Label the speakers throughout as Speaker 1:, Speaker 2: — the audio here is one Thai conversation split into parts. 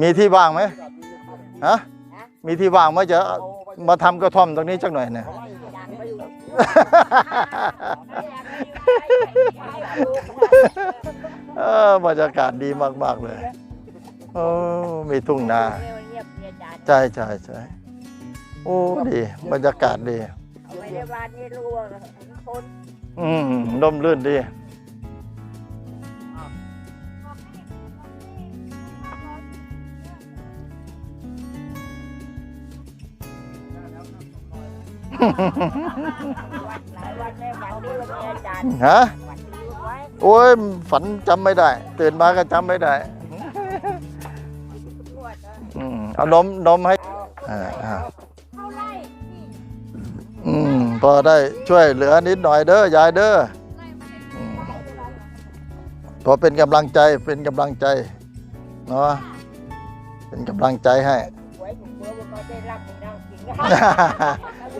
Speaker 1: มีที่ว่างไหมฮะมีที่ว่างไหมจะมาทำกระท่อมตรงนี้จักหน่อยเนี่ย เออบรรยากาศดีมาก ๆ เลยโอ้มีทุ่งนา
Speaker 2: เงียบเนี่ยจาน
Speaker 1: ใช่ใช่ใช่โอ้ดี บรรยากาศดี
Speaker 2: ไม่ได้บ้านนี่รู้ว่าคน
Speaker 1: อืมร่มรื่นดี ฮะ
Speaker 2: วันนี้ไว้
Speaker 1: โอ้ยฝันจำไม่ได้ ตื่นมาก็จำไม่ได้
Speaker 2: ปวดนะ
Speaker 1: อืมเอานมนมให้
Speaker 2: เอา
Speaker 1: อ่าอ่า
Speaker 2: เข้าไล่
Speaker 1: อืมพอได้ช่วยเหลือนิดหน่อยเด้อยายเด้ออืมพอเป็นกำลังใจเป็นกำลังใจเนาะเป็นกำลังใจให้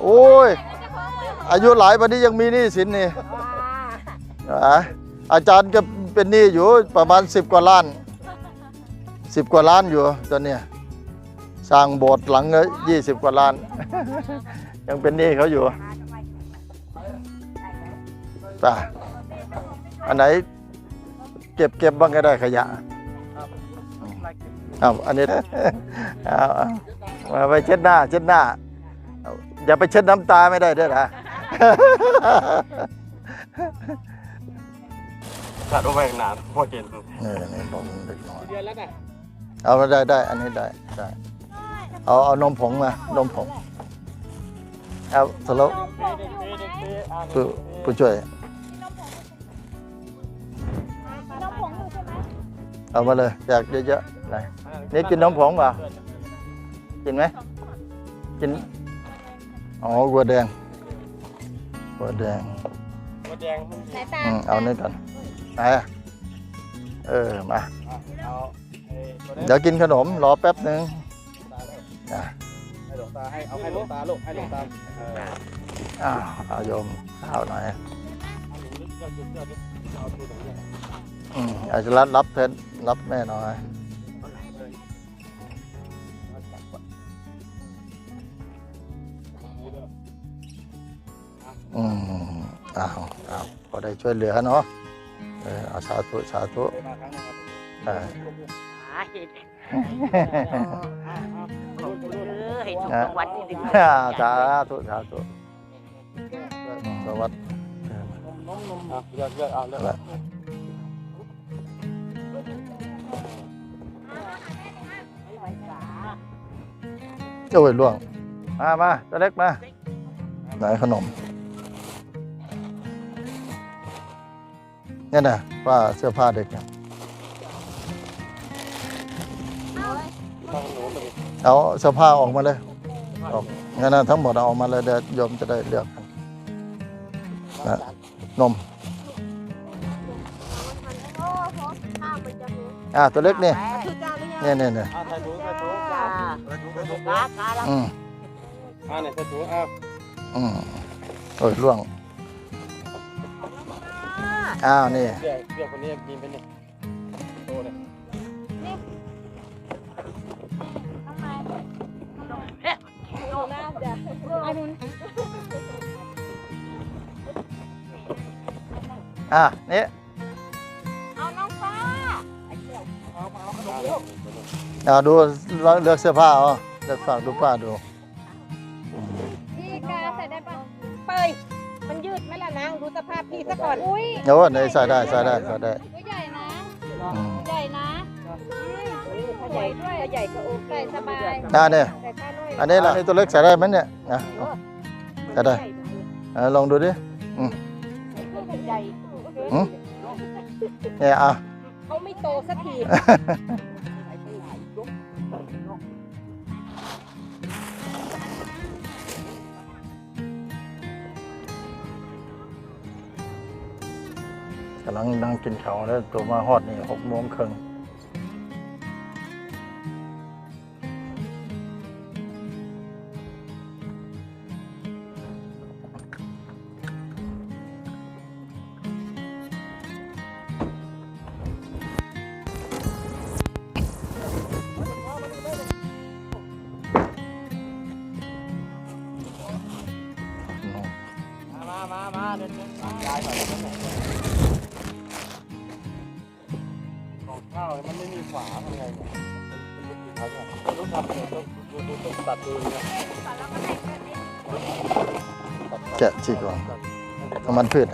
Speaker 2: ไว้หนุ่มเมื่อวันก็ได้รับในนางจริง
Speaker 1: โอ้ย อายุหลายวันนี้ยังมีหนี้สินนี่
Speaker 2: ว้า
Speaker 1: อะอาจารย์ก็เป็นหนี้อยู่ประมาณสิบกว่าล้านสิบกว่าล้านอยู่ตอนเนี้ยสร้างโบสถ์หลังยี่สิบกว่าล้าน ยังเป็นหนี้เขาอยู่ป่ะอันไหนเก็บเก็บบ้างก็ได้ขยะเอาอันนี้เอาเอามาไปเช็ดหน้า เช็ดหน้าเอาอย่าไปเช็ดน้ำตาไม่ได้ด้วยนะ
Speaker 3: ขาดว่าไปนานพอเห็น
Speaker 1: นี่นี่ผมเล็กน้อย
Speaker 3: เดือนแล้วนะ
Speaker 1: เอามาได้ได้ อันนี้ได้ได้เอาเอานมผงมานมผงเอาสโลปผู้ผู้ช่วย
Speaker 2: น้องผงอยู่ใช่ไหม
Speaker 1: เอามาเลยอยากเยอะๆไหนนี่กินนมผงเปล่ากินไหมกิน อ๋อวัวแดงวัวแดง
Speaker 3: หัวแดงมัน
Speaker 2: ไหนตา
Speaker 1: อืมเอานี่ก่อนไหนอะเออมา
Speaker 3: เอาไอ้ตัวนี้
Speaker 1: เดี๋ยวกินขนมรอแป๊บหนึ่งอะ
Speaker 3: ให้หลวงตาให้เอาให้หลวงตาลูกให้หลวงตาเออ
Speaker 1: อ้าวเอาโยมข้าวหน่อย
Speaker 3: เอาหลวงลึกก็จุดเสื้อดิเอาตัวตรงนี้
Speaker 1: อืมอาจจะรับรับเทนรับแม่หน่อย
Speaker 3: อื
Speaker 1: มอ้าวอ้าวพอได้ช่วยเหลือเนาะเออเอาสาธุสาธุ
Speaker 3: เคยมาครั้งหนึงครับ
Speaker 1: เออ
Speaker 2: หาเห็ดขอบคุณเด้อให้ถูกรางวัลที่หนึ่ง
Speaker 1: อ่าสาธุสาธุสวัสดี
Speaker 3: นมนมอะเลือกเลือกเอาเลือก
Speaker 1: แล้วโอ้ยล่วง มามาตัวเล็กมา ไหนขนม เนี่ยนะว่าเสื้อผ้าเด็กเนี่ย
Speaker 3: ต้องหนูไปดิ
Speaker 1: เอาเสื้อผ้าออกมาเลยออกงั้นนะทั้งหมดเอาออกมาเลยเดี๋ยวโยมจะได้เลือกกันนะนม
Speaker 2: โอ้โหข้าวมันจะหู
Speaker 1: อ่าตัวเล็กนี่
Speaker 2: คือจานหรือยัง
Speaker 1: เนี่ยเนี่ยเนี่ย
Speaker 3: อะใส่ถุงใส่ถุง
Speaker 2: จ้า
Speaker 3: ใส่ถุงใส่ถุง
Speaker 2: กากาละ
Speaker 1: อืม
Speaker 3: อะเนี่ยใส่ถุงเอา
Speaker 1: อืมโอ้ยล่วง อ้าวนี่
Speaker 3: เลือกเลือกคนนี้กินไปเนี่ยโตเลย
Speaker 2: เอาหน้าจ้ะไอ้นุ่น
Speaker 1: อะนี่
Speaker 2: เอาน้องฟ้า
Speaker 1: อ่าดูเลือกเสื้อผ้าเอาเลือกฝากดูผ้าดู
Speaker 2: ดูสภาพพี่ซะก่อน อุ้ย
Speaker 1: โอ้ไหนใส่ได้ใส่ได้ใส่ได้
Speaker 2: ตัวใหญ่นะ
Speaker 1: อืม
Speaker 2: ใหญ่นะถ้าใหญ่ด้วยถ้าใหญ่ก็โอเคสบาย
Speaker 1: อ่าเนี่ย
Speaker 2: แต่ถ้าน้อย
Speaker 1: อันนี้ล่ะนี่ตัวเล็กใส่ได้ไหมเนี่ยนะใส่ได้อ่าลองดูดิ
Speaker 2: ใหญ่
Speaker 1: อืมเนี่ยอะ
Speaker 2: เขาไม่โตสักที
Speaker 1: กำลังนั่งกินข้าวแล้วตัวมาฮอดนี่หกโมงครึ่ง แกะฉีกก่อนน้ำมันพืช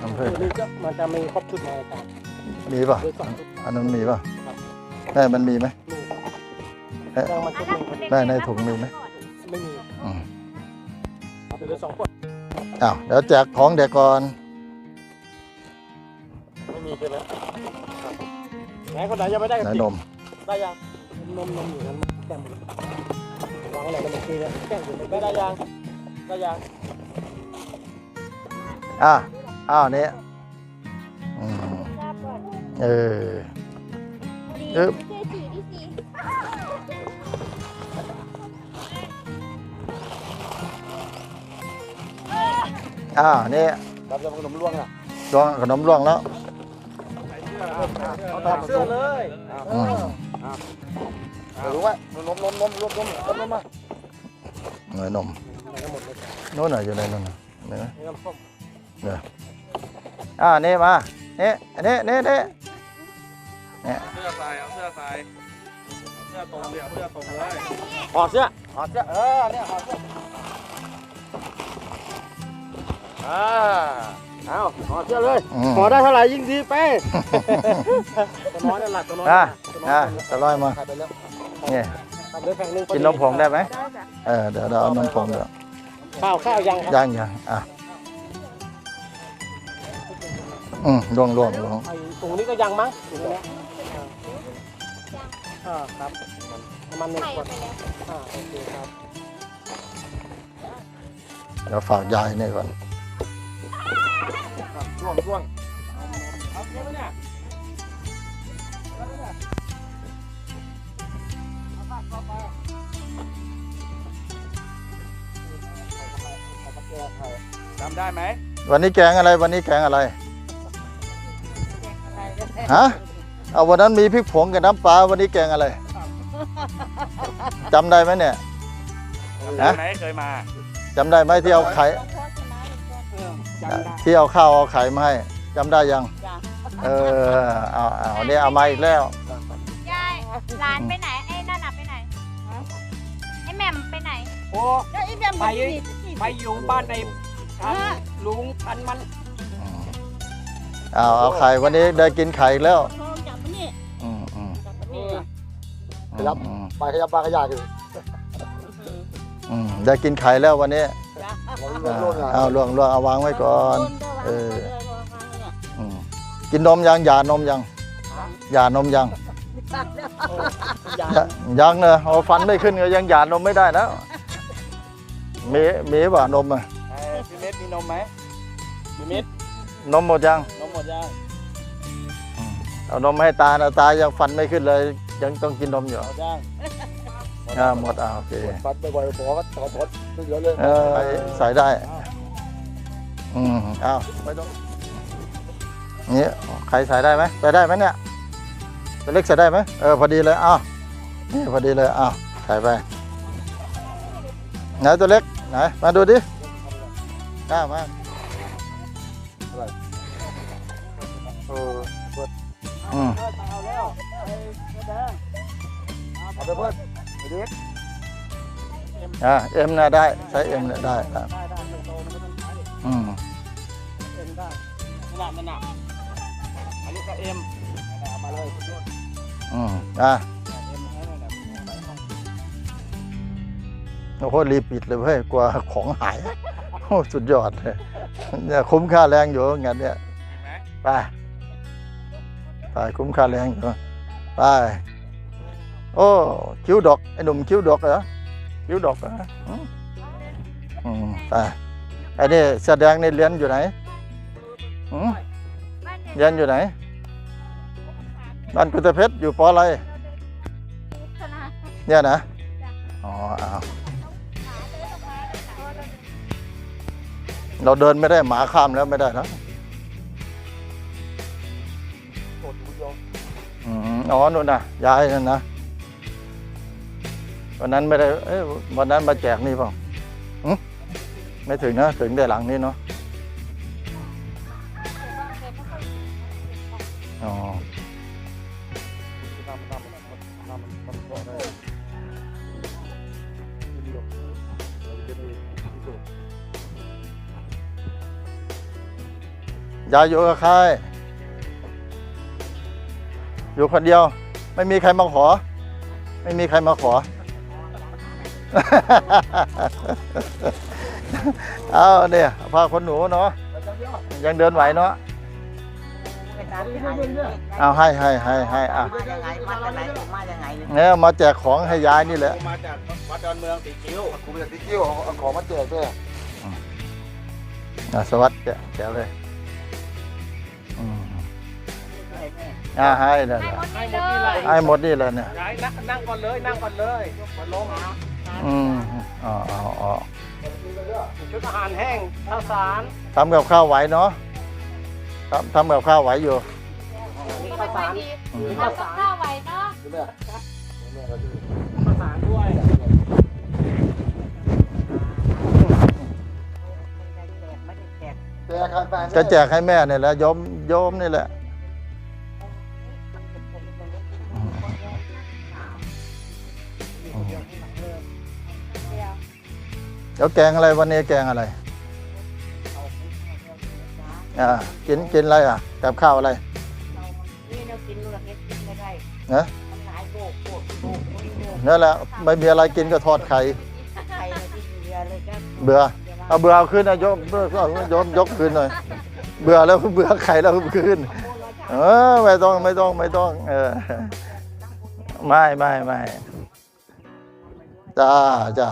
Speaker 1: น้ำมันพืช
Speaker 3: นี่ก็มันจะมีครบชุดในการ
Speaker 1: มีป่ะ
Speaker 3: อั
Speaker 1: นนั้นมีป่ะแม่มันมีไหม
Speaker 3: ยังมาชุดหนึ่ง
Speaker 1: ได้ในถุงมีไหม
Speaker 3: ไม่มี
Speaker 1: อืม
Speaker 3: เอาไปเลยสองคน
Speaker 1: อ้าวเดี๋ยวแจกของเด็กก่อน
Speaker 3: ไม่มีใช่ไหมไหนคนไหนยังไม่ได้
Speaker 1: ไหน
Speaker 3: กัน
Speaker 1: นม
Speaker 3: ได้ยัง นมนมอยู่นั้นแก้มวางอะไรกันเมื่อกี้เนี่ยแก้มอยู่ได้ได้ยังได้ยัง
Speaker 1: อะอ้าวเนี่ยอืมเออเอ๊ะ
Speaker 2: ชื่อสีที่สี
Speaker 1: อ้าวนี่
Speaker 3: รับจะขนมล่วงอะ
Speaker 1: ลวงขนมล่วงแล้ว
Speaker 3: ถอดเสื้อเลย
Speaker 1: อืม
Speaker 3: รู้ไหมนมนมนมรวมนมนมนมมา
Speaker 1: หน่อยนม
Speaker 3: ทั้งหมดเลย
Speaker 1: โน่นน่ะอยู่ในนั่นน่ะเห็นไหม
Speaker 3: นี่น้ำส้ม
Speaker 1: อ่านี่มานี่อันนี้นี่นี่
Speaker 3: เสื้อใส่เอาเสื้อใส่เสื้อตรงเลยเอาเสื้อตรงเลยถอดเสื้อถอดเสื้อเออเนี่ยถอดเสื้ออ่าเอาถอดเสื้อเลย
Speaker 1: อืม
Speaker 3: ขอได้เท่าไหร่ยิ่งดีไปตัวน้อยนั่นแหละตัวน้อย
Speaker 1: อะ
Speaker 3: ตัวน้
Speaker 1: อะ
Speaker 3: อย
Speaker 1: ตะลอยมา
Speaker 3: ขาดไปแล้ว
Speaker 1: นี่
Speaker 3: ขาดเลยแผ่นหนึ่ง
Speaker 1: กินนมผงได้ไหม
Speaker 2: ได้จ้ะ
Speaker 1: เออเดี๋ยวเราเอานมผงเดี๋ยว
Speaker 3: ข้าวข้าวยังครับ
Speaker 1: ย่างย่างอะอืมล่วงล่วงล่วง
Speaker 3: ไอ้ตรงนี้ก็ยังมั้งตรงนี้อ่าครับประมาณหนึ่ง
Speaker 2: ไข่
Speaker 3: ขวด
Speaker 2: ไปแล้ว
Speaker 3: อ่าโอเคครับ
Speaker 1: เดี๋ยวฝากยายนี่ก่อน
Speaker 3: ครับร่วงร่วงเอาเสื้อไหมเนี่ย จำได้ไหม
Speaker 1: วันนี้แกงอะไรวันนี้แกงอะไรฮะเอาวันนั้นมีพริกผงกับน้ำปลาวันนี้แกงอะไรจำได้ไหมเนี่ย
Speaker 3: จำได้ไหมเคยมา
Speaker 1: จำได้ไหมที่เอาไข่
Speaker 3: จำได้
Speaker 1: ที่เอาข้าวเอาไข่มาให้จำได้ยังเออเอาเอาเนี่ยเอามาอีกแล้ว
Speaker 2: ยายหลานไปไหนไอ้นั่นน่ะไปไหนไอ้แหม่มไปไหน
Speaker 4: โอ้
Speaker 2: แล้วไอ้แหม่ม
Speaker 4: ไป ไปอยู่บ้านในพันลุงพันมัน
Speaker 1: เอาเอาไข่วันนี้ได้กินไข่อีกแล้ว
Speaker 2: จับมันนี่
Speaker 1: อืมอืม
Speaker 2: จับมันนี่
Speaker 1: อืม
Speaker 3: ไปขยับปลาขยะอยู่
Speaker 1: อืมได้กินไข่แล้ววันนี้
Speaker 3: ร่วงร่วง
Speaker 1: เอาล่วงล่วงเอาวางไว้ก่อน เออ
Speaker 2: เออ
Speaker 1: อืมกินนมยังหย่านมยังหย่านมยังยยังเนอะเอาฟันไม่ขึ้นก็ยังหย่านมไม่ได้แล้ว มีมีป่ะนมอะ
Speaker 3: พี่เม็ดมีนมไหมพี่เม็ด
Speaker 1: นมหมดยัง
Speaker 3: นมหมดยัง
Speaker 1: เอานมให้ตานะตายังฟันไม่ขึ้นเลย ยังต้องกินนมอยู่
Speaker 3: หมดยัง
Speaker 1: อ่าหมดอ่าโอเค
Speaker 3: ปัดบ่อยๆบอกก็ถอดถอดเหลือเลย
Speaker 1: เออใส่ได้อืมอ้าวไม่ต้องนี่ใครใส่ได้ไหมใส่ได้ไหมเนี่ยตัวเล็กใส่ได้ไหมเออพอดีเลยอ้าวนี่พอดีเลยอ้าวใส่ไปไหนตัวเล็ก ไหน มาดูดิกล้ามา
Speaker 3: เออ
Speaker 1: อืม
Speaker 3: เอาแล้วเอาไปเพิ่มเด็ก
Speaker 1: อ่าเอ็มน่ะได้ ใช้เอ็มน่ะได้ครับ
Speaker 3: อื
Speaker 1: ม
Speaker 3: เอ็มได้นั่นนั่นน่ะอันนี้ก็เอ็มเอามาเลย
Speaker 1: อืมอะ โอ้โหรีบปิดเลยเว้ยกลัวของหายโอ้สุดยอดเลยเนี่ยคุ้มค่าแรงอยู่งานเนี่ยไปไปคุ้มค่าแรงอยู่ไปโอ้คิ้วดอกไอ้หนุ่มคิ้วดอกเหรอคิ้วดอกเหรออืมอืมไปไอ้นี่แสดงในเรียนอยู่ไหนอืมเรียนอยู่ไหนบ้านกุตเพชรอยู่ปออะไรเนี่ยนะอ๋ออ้าว เราเดินไม่ได้หมาข้ามแล้วไม่ได้นะอ๋อนู่นนะย้ายนั่นนะวันนั้นไม่ได้วันนั้นมาแจกนี่เปล่าไม่ถึงนะถึงแต่หลังนี้เนาะอ๋อ ยายอยู่กับใคร อยู่คนเดียว ไม่มีใครมาขอ ไม่มีใครมาขอ เอาเนี่ยพาคนหนูเนาะ ยังเดินไหวเนาะ เอาให้ให้ให้ให้อะ
Speaker 5: มายังไงมาจากไหนมายังไง
Speaker 1: เนี่ยมาแจกของให้ยายนี่แหละ
Speaker 3: มาจากวัดดอนเมืองสีคิ้ว
Speaker 1: กูมาจากติ๊กกิ้วเอาของมาแจกด้วยอะสวัสดีแจกเลย อ่าให้เลย
Speaker 2: ให้หมดนี่เลย
Speaker 1: ให้หมดนี่เลยเนี่ย
Speaker 4: ยายนั่งนั่งก่อนเลยนั่งก่อนเลยมาลง
Speaker 1: อืมอ๋ออ๋ออ๋อ
Speaker 4: ชุดอาหารแห้งข้าวสาร
Speaker 1: ทำกับข้าวไหวเนาะทำทำกับข้าวไหวอยู่
Speaker 2: ก็ไม่ค่อยดีทำกับข้าวไหวเนาะ
Speaker 4: ข้าวสารด้วย
Speaker 1: จะแจกให้แม่เนี่ยแหละโยมโยมนี่แหละ เดี๋ยวแกงอะไรวันนี้แกงอะไรอ่ากินกินอะไรอะกับข้าวอะไร
Speaker 5: นี่เรากินลูกเล็กกินไม่ได้
Speaker 1: นะ
Speaker 5: มันหลายโบกโบกโบกโบกโบก
Speaker 1: นั่นแหละไม่มีอะไรกินก็ทอดไข่
Speaker 5: ใครที่เรือเลยก็
Speaker 1: เบื่อเอาเบื่อเอาขึ้นนะโยมเบื่อโยมยกขึ้นหน่อยเบื่อแล้วเบื่อไข่แล้วขึ้นเออไม่ต้องไม่ต้องไม่ต้อง เออไม่ไม่ไม่จ้าจ้า